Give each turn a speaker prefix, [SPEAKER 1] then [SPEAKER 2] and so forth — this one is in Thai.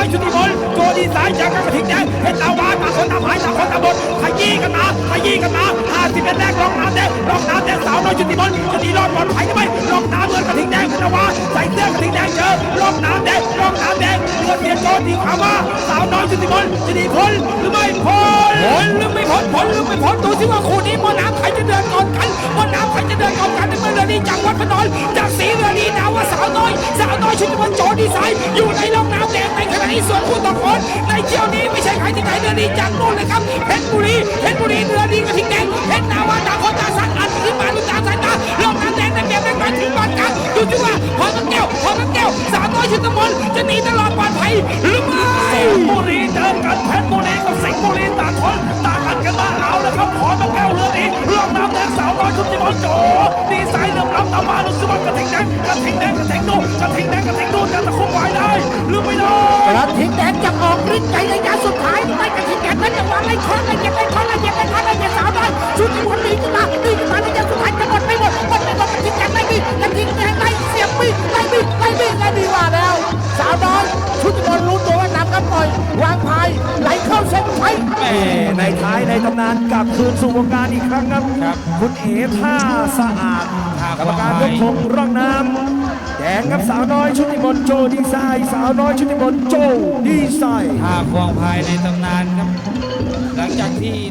[SPEAKER 1] อยชุติพลโจดีสายจากกระถิ่งแดงเพชรตาวานตาคนตางหายตาคนต่างบนขยี้กันมาขยี้กันมาห้าสิบเอ็ดแรกลองน้ำแดงลองน้ำแดงสาวน้อยชุติพลชุดีรอดปลอดภัยได้ไหมลองน้ำเงินกระถิ่งแดงเพชรตาวานใส่เสื้อกระถิ่งแดงเจอลองน้ำแดงลองน้ำแดงเรือเปลี่ยนโจดีขาวว่าสาวน้อยชุติพลชุดีพลหรือไม่พลพล
[SPEAKER 2] หรือไม่พล
[SPEAKER 1] พ
[SPEAKER 2] ลหรือไม่พลดูสิว่าคู่นี้มอน้ำใครจะเดินก่อนกันมอน้ำใครจะเดินก่อนกันใน
[SPEAKER 1] เมื
[SPEAKER 2] ่อเรือนี้จากวัดพนอ
[SPEAKER 1] นจากส
[SPEAKER 2] ีเรือนี้นะว่
[SPEAKER 1] าสาว
[SPEAKER 2] น้อย สาวน้อยชุติพลโจดีสายอยู่ สวนคู่ต่อคนในเที่ยวนี้ไม่ใช่ใครที่ไหนเรือนี้จากนู่นเลยครับ
[SPEAKER 1] เพ
[SPEAKER 2] ชรบุรีเพชรบุรีเรือนี้กระทิงแดงเพชรนาวาตางคนตาสังอัดขึ้นมาดูตามสายตาร่องน้ำแดงในเกมในการถึงบอลกันดูสิว่าพอมั
[SPEAKER 1] น
[SPEAKER 2] แก้
[SPEAKER 1] ว
[SPEAKER 2] พอมันแก
[SPEAKER 1] ้วสาวน้อยชุดมนจะหนีตลอดปลอดภัยหรือไม่สิงห์บุรีเจอกันเพชรบุรีกับสิงห์บุรีต่างคนต่างกันกันมาเอาแล้วครับขอมาแก้วเรือนี้ลองน้ำแดงสาวน้อยชุติมนต์โจดีไซน์เดิมล้ำตามมาดูสิว่ากระทิงแดงกระทิงแดงกระทิงนู่นกระทิงแดงกระทิงนู่น
[SPEAKER 3] ฤทธิ์ใจในยาสุดท้ายไม่กระทิแดงนั้นจะวางไล่คอนไล่เก็บไล่คอนไล่เก็บไล่คอนไล่เก็บสาวน้อยชุดที่คนดีขึ้นมาดีขึ้นมาในยาสุดท้ายจะหมดไม่หมดหมดไม่หมดกระทิแดงไล่บีกระทิแดงไล่เสียบบีไล่บีไล่บีไล่บีว่าแล้ว สาวน้อยชุดที่คนรู้ตัวว่านำกันปล่อยวางพายไหลเข้าเส้นชัย
[SPEAKER 4] แม่ใน
[SPEAKER 1] ท้ายในตำนานกลับคืนสู่วงการอีกครั้งครับ คุณเอ๋ท่าสะอาด
[SPEAKER 4] กรรมการยกธ
[SPEAKER 1] งร่องน้ำ งครับสาวน้อยชุติมนต์โจดีไซน์สาวน้อยชุติมนต์โจดีไซน์ท
[SPEAKER 4] ่าควงภายในตำนานครับ หลังจากที่